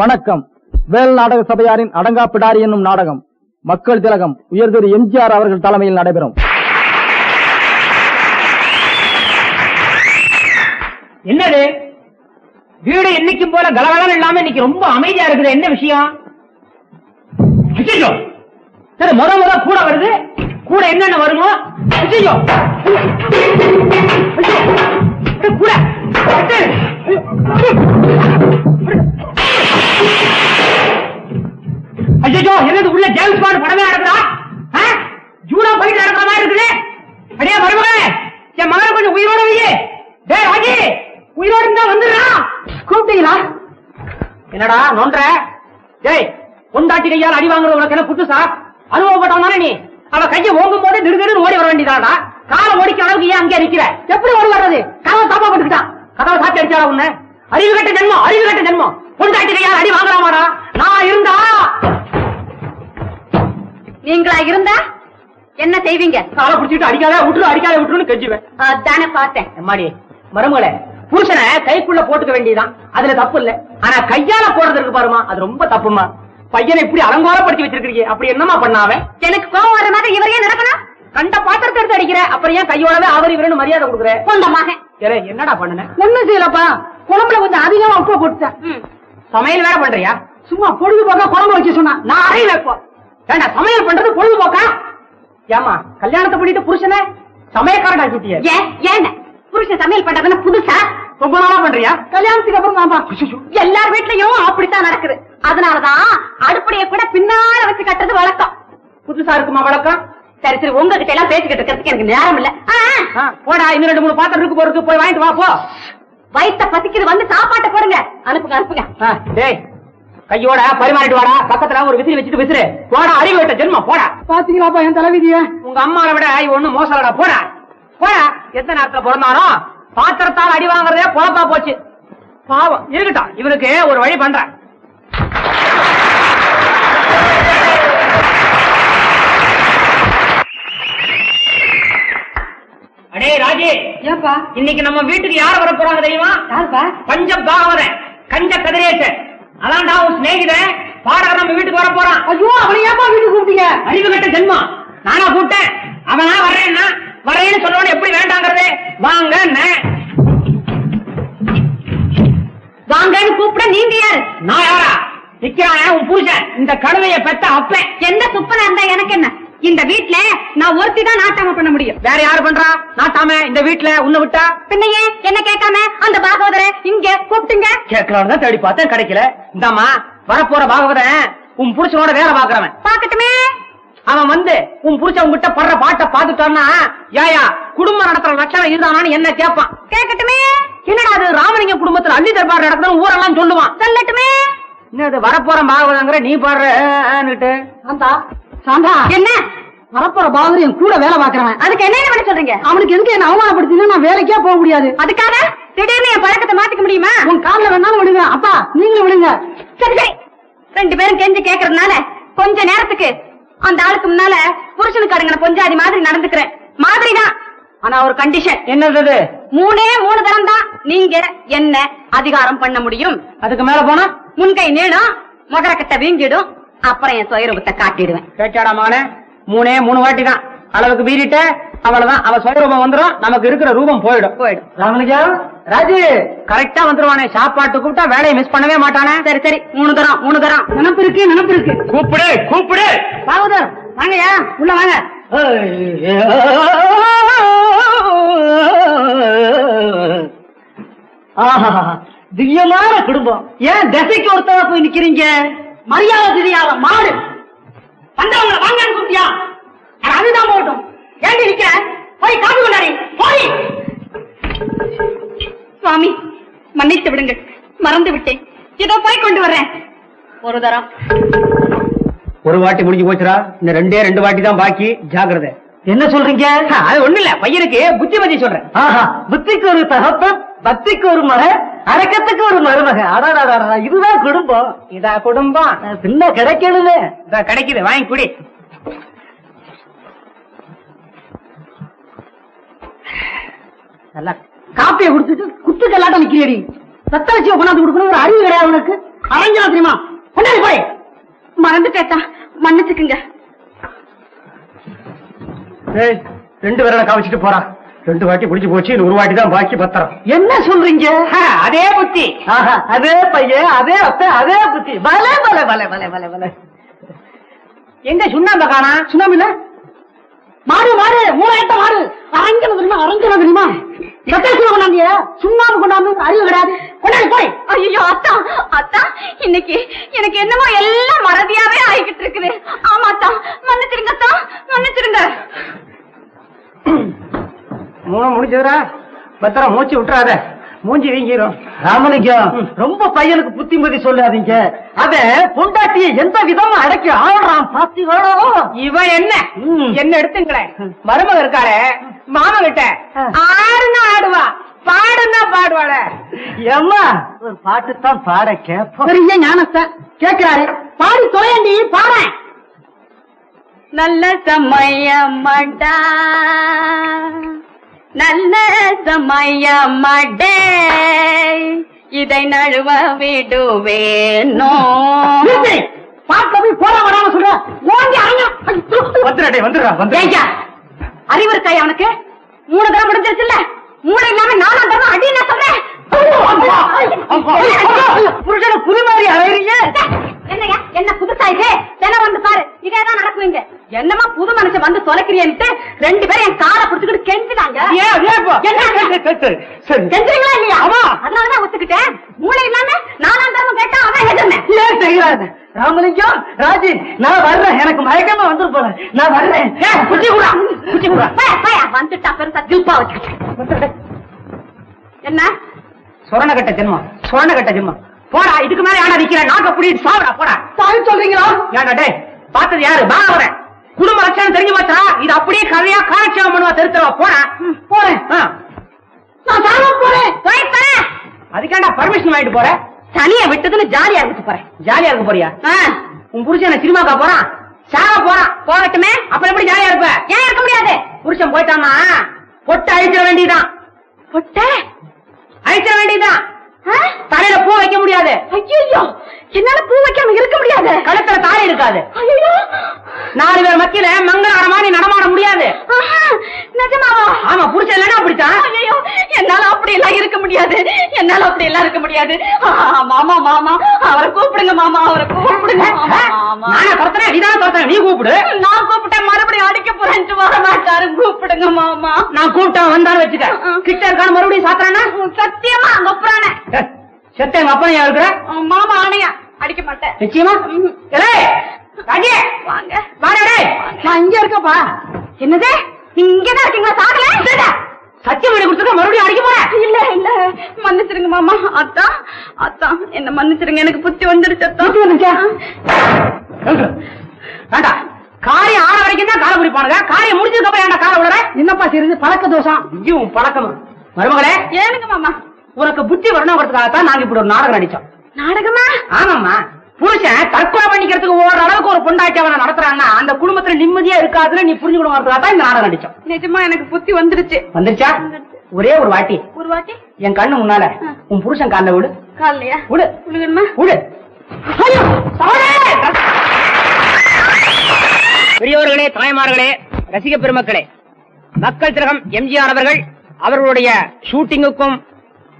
வணக்கம். வேல் நாடக சபையாரின் அடங்காப்பிடாரி என்னும் நாடகம். மக்கள் திலகம் உயர்திரு எம்ஜிஆர் அவர்கள் தலைமையில் நடைபெறும். என்னது? வீடு என்னைக்கும் போல கலகலம் இல்லாம இன்னைக்கு ரொம்ப அமைதியா இருக்குது. என்ன விஷயம்? சரி முத முத கூட வருது. கூட என்னென்ன வருமோ? ஐயோ கூட! ஐயோ என்னது உள்ள ஜேம்ஸ் பாண்ட் படமே நடக்குதா? ஆ? ஜூடோ போயிட்டு நடக்கிற மாதிரி இருக்குது. அடியே மருமகனே என் மகனை கொஞ்சம் உயிரோட வையே டே ராஜி உயிரோட இருந்தா வந்துடுறா. கூப்பிட்டீங்களா? என்னடா நோன்ற? டேய் பொண்டாட்டி கையால் அடி வாங்குறது உனக்கு என்ன புதுசா? அனுபவப்பட்டவன் தானே நீ. அவ கையை ஓங்கும் போது திடுதிடு ஓடி வர வேண்டியதாடா காலை ஓடிக்க அளவுக்கு ஏன் அங்கே நிக்கிற? எப்படி ஓடி வர்றது? கதவை தாப்பா போட்டுக்கிட்டான் கதவை சாத்தி அடிச்சாடா உன்ன? அறிவு கட்ட ஜென்மம் அறிவு கட்ட ஜென்மம். பொண்டாட்டி கையால் அடி வாங்குறாமாடா நான் இருந்தா நீங்களா இருந்தா? என்ன செய்வீங்க? காலை பிடிச்சிட்டு அடிக்காத விட்டுரு அடிக்காத விட்டுருன்னு கெஞ்சுவேன். தானே பார்த்தேன். எம்மாடி மருமகளே புருஷனை கைக்குள்ள போட்டுக்க வேண்டியதுதான். அதுல தப்பு இல்ல. ஆனா கையால போடுறது இருக்கு பாருமா அது ரொம்ப தப்புமா. பையனை இப்படி அலங்காரப்படுத்தி வச்சிருக்கீங்க அப்படி என்னமா பண்ணாவ? எனக்கு கோவம் வர மாதிரி இவர் ஏன் நடக்கணும்? கண்ட பாத்திரத்தை எடுத்து அடிக்கிற அப்புறம் ஏன் கையோடவே அவர் இவருன்னு மரியாதை கொடுக்குற? ஏலே, என்னடா பண்ணுன? ஒண்ணும் செய்யலப்பா. குழம்புல கொஞ்சம் அதிகமா உப்பு போட்டுட்டேன். சமையல் வேற பண்றியா? சும்மா பொழுதுபோக்கா குழம்பு வைக்க சொன்னா நான் அறையில இப்போ ஏண்டா சமையல் பண்றது பொழுதுபோக்கா? ஏமா கல்யாணத்தை பண்ணிட்டு புருஷனை சமயக்காரடா சுட்டிய ஏன் புருஷன் சமையல் பண்றதுன்னு புதுசா? ரொம்ப நாளா பண்றியா? கல்யாணத்துக்கு அப்புறம் தான்ப்பா எல்லார் வீட்லயும் அப்படித்தான் நடக்குது. அதனாலதான் அடுப்படைய கூட பின்னால வச்சு கட்டுறது வழக்கம். புதுசா இருக்குமா வழக்கம்? சரி சரி உங்ககிட்ட எல்லாம் பேசிக்கிட்டு இருக்கிறதுக்கு எனக்கு நேரம் இல்ல. போடா இன்னும் ரெண்டு மூணு பாத்திரம் இருக்கு போறதுக்கு போய் வாங்கிட்டு வா போ. வயித்த பசிக்குது வந்து சாப்பாட்டை போடுங்க. அனுப்புங்க அனுப்புங்க. கையோட பரிமாறிட்டு வாடா. பக்கத்துல ஒரு விசிறி வச்சுட்டு விசிறு. போடா அறிவு விட்ட ஜென்மம் போடா. பாத்தீங்களாப்பா என் தலைவிதிய? உங்க அம்மாவை விட இவ ஒண்ணும் மோசலடா போடா. போடா. எத்தனை நேரத்துல பிறந்தானோ பாத்திரத்தால் அடி வாங்குறதே பொழப்பா போச்சு. பாவம். இருக்கட்டும் இவனுக்கு ஒரு வழி பண்றேன். அடே ராஜே. ஏப்பா இன்னைக்கு நம்ம வீட்டுக்கு யார் வர போறாங்க தெரியுமா? யாருப்பா? பஞ்ச பாகவதன் கஞ்ச கதிரேசன். அதான்டா உன் சிநேகிதன் பாடகர் நம்ம வீட்டுக்கு வர போறான். ஐயோ அவனை ஏப்பா வீட்டுக்கு கூப்பிட்டீங்க? அறிவு கட்ட ஜென்மம். நானா கூப்பிட்டேன். அவனா வர்றேன்னா வரேன்னு சொன்னவன எப்படி வேண்டாங்கிறது. வாங்க வாங்கன்னு கூப்பிட நீங்க யாரு? நான் யாரா? நிக்கிறானே உன் புருஷன். இந்த கழுதைய பெத்த அப்பன். எந்த துப்பனா இருந்தா எனக்கு என்ன? இந்த வீட்ல நான் ஒருத்தி தான் நாட்டாம பண்ண முடியும். வேற யாரு பண்றா? நாட்டாம இந்த வீட்டுல உன்னை விட்டா? பின்னையே என்ன கேட்காம அந்த பாகவதரை இங்க கூப்பிட்டுங்க? கேட்கலான்னு தான் தேடி பார்த்தேன் கிடைக்கல. இந்தாம்மா வரப்போற பாகவதன் உன் புருஷனோட வேலை பாக்குறவன் பாக்கட்டுமே அவன் வந்து உன் புருஷன் உன்கிட்ட படுற பாட்டை பாத்துட்டான்னா ஏயா குடும்பம் நடத்துற லட்சணம் இதுதானான்னு என்ன கேட்பான் கேட்கட்டுமே. என்னடா அது ராமலிங்க குடும்பத்துல அள்ளி தர்பார் நடக்குதுன்னு ஊரெல்லாம் சொல்லுவான். சொல்லட்டுமே. என்னது வரப்போற பாகவதங்கிற நீ பாடுற சாந்தா. சாந்தா. என்ன? வரப்போற பாகர் என் கூட வேலை பாக்குறவன் அதுக்கு என்ன பண்ண சொல்றீங்க? அவனுக்கு எதுக்கு என்ன அவமானப்படுத்தினா நான் வேலைக்கே போக முடியாது. அதுக்காக? திடீர்னு என் பழக்கத்தை மாத்திக்க முடியுமா? உன் கால்ல வேணாலும் விடுங்க அப்பா நீங்களும் விடுங்க சரி சரி. ரெண்டு பேரும் கெஞ்சி கேக்குறதுனால கொஞ்ச நேரத்துக்கு அந்த ஆளுக்கு முன்னால புருஷனுக்கு அடங்கின பொஞ்சாதி மாதிரி நடந்துக்கிறேன். மாதிரிதான் ஆனா ஒரு கண்டிஷன் என்னது? மூணே மூணு தரம் தான் நீங்க என்ன அதிகாரம் பண்ண முடியும். அதுக்கு மேல போனா? முன்கை நீளும் முகரக்கட்டை வீங்கிடும் அப்புறம் என் சுயரூபத்தை காட்டிடுவேன். கேட்டாடா மகனே மூணே மூணு வாட்டி தான் அளவுக்கு மீறிட்ட அவ்வளவுதான். அவ சுயரூபம் வந்துரும் நமக்கு இருக்கிற ரூபம் போயிடும். போயிடும். ராஜு கரெக்டா வந்துருவானே. சாப்பாட்டு கூப்பிட்டா வேலையை மிஸ் பண்ணவே மாட்டானே. சரி சரி. மூணு தரம் மூணு தரம். நினப்பு இருக்கு நினப்பு இருக்கு. கூப்பிடு கூப்பிடு. பாகவதர் வாங்கய்யா. உள்ள வாங்க. ஆஹா திவ்யமான குடும்பம். ஏன் திசைக்கு ஒருத்தவா போய் நிக்கிறீங்க? மரியாதை தெரியாத மாடு. வந்தவங்கள வாங்கன்னு கூப்பிட்டியா? அதுதான் போகட்டும். ஏண்டி நிக்கிற போய் காது கொண்டாடி. போய். சுவாமி மன்னித்து விடுங்கள். மறந்து விட்டேன். இதோ போய் கொண்டு வர்றேன். ஒரு தரம். ஒரு வாட்டி முடிஞ்சு போச்சுடா. இந்த ரெண்டே ரெண்டு வாட்டி தான் பாக்கி. ஜாக்கிரதை. என்ன சொல்றீங்க? அது ஒண்ணு இல்ல. பையனுக்கு புத்திமதி சொல்றேன். ஆஹா புத்திக்கு ஒரு தகப்பன் பக்திக்கு ஒரு மகன் அடக்கத்துக்கு ஒரு மருமக. அடாடா இதுதான் குடும்பம். இதா குடும்பம். பின்ன கிடைக்கணுமே. இதா கிடைக்குது வாங்கி குடி. நல்லா காப்பியை குடிச்சிட்டு குத்து கல்லாட்டம் நிக்கிறீடி. ரத்தலட்சியம் கொண்டாந்து கொடுக்கணும் ஒரு அறிவு கிடையாது உனக்கு. அரஞ்சனா தெரியுமா? கொண்டாடி போய். மறந்துட்டேத்தா மன்னிச்சுக்குங்க. ரெண்டு விரலை காமிச்சிட்டு போறா ரெண்டு வாட்டி குடிச்சு போச்சு ஒரு வாட்டி தான் பாக்கி பத்திரம். என்ன சொல்றீங்க? அதே புத்தி. அதே பையன் அதே அத்தை அதே புத்தி. பலே பலே பலே பலே பலே பலே எங்க சுண்ணாம்ப காணா? சுண்ணாம்பு இல்ல. மாடு மாடு மூணாயிரத்த மாடு. அரஞ்சன தெரியுமா? அரஞ்சன தெரியுமா? சத்தேஸ்வரம் கொண்டாந்திய. சுண்ணாம்பு கொண்டாந்து அறிவு கிடையாது. கொண்டாடி போய் ஐயோ அத்தா அத்தா இன்னைக்கு எனக்கு என்னமோ எல்லாம் மறதியாவே ஆகிக்கிட்டு இருக்குது. ஆமா அத்தா மன்னிச்சிருங்க அத்தா மன்னிச்சிருங்க. மூணு முடிஞ்சதுடா. பத்திரம் மூச்சு விட்டுறாத. மூஞ்சி வீங்கிரும். ராமலிங்கம் ரொம்ப பையனுக்கு புத்திமதி சொல்லாதீங்க. அத பொண்டாட்டிய எந்த விதமா அடக்கி ஆடுறான் பாத்தீங்களோ? இவன் என்ன. என்ன எடுத்துங்களேன் மருமக இருக்காளே. மாமா கிட்ட. ஆடுனா ஆடுவா பாடுனா பாடுவாள. ஏம்மா ஒரு பாட்டு தான் பாட கேப்போம் பெரிய ஞானத்தை கேட்கிறாரு. பாடி தொலையண்டி பாடேன் நல்ல சமயமடா நல்ல சமயமடே. இதை நழுவ விடுவேனோ. போய் போட வேணாம்னு சொல்ற. ஓங்கி அரங்க வந்துடா வந்துடுறா வந்து அறிவு இருக்காயா அவனுக்கு மூணு தரம் முடிஞ்சிருச்சுல்ல? மூளை இல்லாம நாலாம் தரம் அடி நான் சொல்றேன். புருஷனை மாதிரி அலையறீங்க என்னங்க என்ன புதுசா இது? தினம் வந்து பாரு. இதேதான் நடக்குவீங்க என்னமா புது மனுஷன் வந்து தொலைக்கிறியன்ட்டு ரெண்டு பேரும் என் காலை பிடிச்சுக்கிட்டு கெஞ்சினாங்க. கெஞ்சுறீங்களா இல்லையா. அதனாலதான் ஒத்துக்கிட்டேன். மூளை இல்லாம நாலாம் தரம் கேட்டா அவன் எதிர்னேன் ராமலிங்கம் ராஜி நான் வர்றேன். எனக்கு மயக்கமா வந்துரு போல. நான் வர்றேன். குச்சி கூட குச்சி கூட வந்துட்டா பெருசா ஜில்பா வச்சுக்கிட்டு. என்ன? சொரண கட்ட ஜென்மம். சொரண கட்ட ஜென்மம். போடா இதுக்கு மேல யாரா நிக்கிற? நாக்க புடிட்டு சாவடா போடா. சாவி சொல்றீங்களா? ஏன்டா டேய் பார்த்தது யாரு? பா அவரேன் குடும்ப லட்சணம் தெரிஞ்சு மாத்தா இது அப்படியே கதையா காலட்சேபம் பண்ணுவா திருத்தவா போடா. போறேன். ஆ. நான் சாவ போறேன். போய். அதுக்காண்டா பர்மிஷன் வாங்கிட்டு போற? சனிய விட்டதுன்னு ஜாலியா இருந்துட்டு போறேன். ஜாலியா இருக்க போறியா? உன் புருஷன் சினிமாக்கா போறான்? சாவ போறான். போகட்டுமே? அப்புறம் எப்படி ஜாலியா இருப்ப? ஏன் இருக்க முடியாது? புருஷன் போயிட்டான்னா பொட்டு அழிச்சிட வேண்டியதுதான். பொட்ட? அழிச்சிட வேண்டியதுதான். தலையில பூ வைக்க முடியாது. ஐயோ என்னால பூ வைக்காம இருக்க முடியாது. கழுத்துல தாலி இருக்காது. நாலு பேர் மத்தியில மங்களகரமா நீ நடமாட முடியாது. நிஜமாவா? ஆமா புருஷன் இல்லைன்னா அப்படித்தான். என்னால அப்படி எல்லாம் இருக்க முடியாது. என்னால அப்படி எல்லாம் இருக்க முடியாது. மாமா மாமா அவரை கூப்பிடுங்க மாமா அவரை கூப்பிடுங்க. நானே துரத்துறேன்? நீதானே துரத்துறேன்? நீ கூப்பிடு. நான் கூப்பிட்டேன் மறுபடியும் அடிக்க போறேன்ட்டு வர மாட்டாரு. கூப்பிடுங்க மாமா. நான் கூப்பிட்டா வந்தாலும் வச்சுக்க. கிட்ட இருக்கான மறுபடியும் சாத்துறானா சத்தியமா அங்க புறானே செத்த எங்க அப்பா இருக்கிற மாமா ஆணையா? அடிக்க மாட்டேன். நிச்சயமா? வாங்க. வாடா டேய். நான் இங்க இருக்கேன்ப்பா. என்னது? இங்கதான் இருக்கீங்களா? சாகல? சத்தியம் பண்ணி கொடுத்துக்க மறுபடியும் அடிக்க போறேன் இல்ல இல்ல. மன்னிச்சிருங்க மாமா. அத்தான் அத்தான் என்ன மன்னிச்சிருங்க. எனக்கு புத்தி வந்துடுச்சு அத்தான் வேண்டாம் காரியம் ஆற வரைக்கும் தான் காலை பிடிப்பானுங்க காரியம் முடிஞ்சதுக்கு அப்புறம் ஏன்டா காலை விடுற என்னப்பா செய்யுது பழக்க தோஷம். ஐயும் பழக்கம்? மருமகளே. ஏனுங்க மாமா. உனக்கு புத்தி வரணுங்கிறதுக்காகத்தான் நாங்க இப்படி ஒரு நாடகம் நடிச்சோம். நாடகமா? ஆமாம்மா. புருஷன் தற்கொலை பண்ணிக்கிறதுக்கு ஓடுற அளவுக்கு ஒரு பொண்டாட்டி அவனை நடத்துறான்னா அந்த குடும்பத்துல நிம்மதியா இருக்காதுன்னு நீ புரிஞ்சுக்கணுங்கிறதுக்காக தான் இந்த நாடகம் நடிச்சோம். நிஜமா எனக்கு புத்தி வந்துடுச்சு வந்துருச்சா? ஒரே ஒரு வாட்டி. ஒரு வாட்டி? என் கண்ணு முன்னால. உன் புருஷன் கால விடு. காலையா விடு. விழுகணுமா விடு! பெரியோர்களே தாய்மார்களே ரசிக பெருமக்களே மக்கள் திலகம் எம்ஜிஆர் அவர்கள் அவர்களுடைய ஷூட்டிங்குக்கும்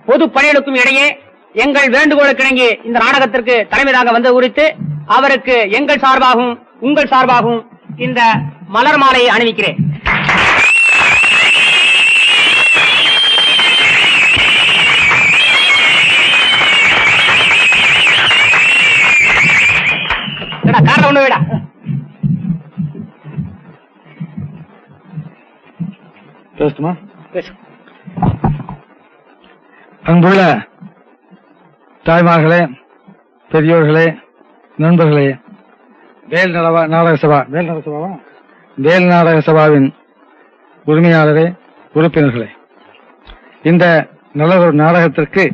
பொது பணிகளுக்கும் இடையே எங்கள் வேண்டுகோளுக்கு இணங்கி இந்த நாடகத்திற்கு தலைமை தாங்க வந்து குறித்து அவருக்கு எங்கள் சார்பாகவும் உங்கள் சார்பாகவும் இந்த மலர் மாலையை அணிவிக்கிறேன். காரணம் ஒண்ணு விடா. பேசட்டுமா? பேசு. அன்புள்ள தாய்மார்களே பெரியோர்களே நண்பர்களே வேல் நலவா நாடக சபா வேல் நாடக சபாவா? வேல் நாடக சபாவின் உரிமையாளரே உறுப்பினர்களே இந்த நல்ல ஒரு நாடகத்திற்கு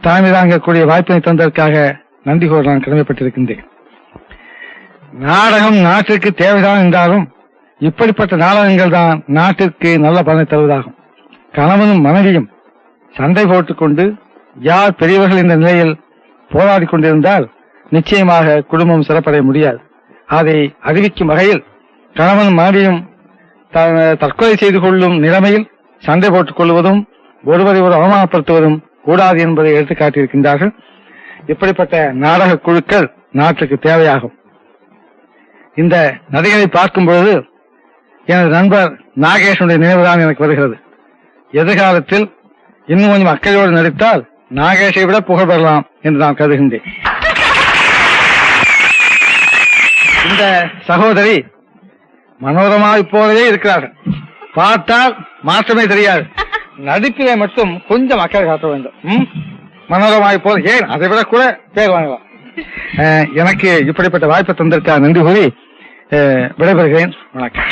தலைமை தாங்கக்கூடிய வாய்ப்பினை தந்ததற்காக நன்றி கூற நான் கடமைப்பட்டிருக்கின்றேன். நாடகம் நாட்டிற்கு தேவைதான் என்றாலும் இப்படிப்பட்ட நாடகங்கள் தான் நாட்டிற்கு நல்ல பலனை தருவதாகும். கணவனும் மனைவியும் சண்டை போட்டுக்கொண்டு யார் பெரியவர்கள் இந்த நிலையில் போராடி கொண்டிருந்தால் நிச்சயமாக குடும்பம் சிறப்படைய முடியாது. அதை அறிவிக்கும் வகையில் கணவன் மனைவியும் த- தற்கொலை செய்து கொள்ளும் நிலைமையில் சண்டை போட்டுக் கொள்வதும் ஒருவரை ஒரு அவமானப்படுத்துவதும் கூடாது என்பதை எடுத்துக்காட்டியிருக்கின்றார்கள். இப்படிப்பட்ட நாடக குழுக்கள் நாட்டுக்கு தேவையாகும். இந்த நதிகளை பார்க்கும் பொழுது எனது நண்பர் நாகேஷனுடைய நினைவுதான் எனக்கு வருகிறது. எதிர்காலத்தில் இன்னும் கொஞ்சம் அக்கறையோடு நடித்தால் நாகேஷை விட புகழ் பெறலாம் என்று நான் கருதுகின்றேன். இந்த சகோதரி மனோரமாவை போலவே இருக்கிறார்கள். பார்த்தால் மாற்றமே தெரியாது. நடிப்பிலே மட்டும் கொஞ்சம் அக்கறை காட்ட வேண்டும். ம்? மனோரமாவை போல ஏன்? அதை விட கூட பேர் வாங்கலாம். எனக்கு இப்படிப்பட்ட வாய்ப்பை தந்திருக்கா நன்றி கூறி அஹ், விடைபெறுகிறேன். வணக்கம்.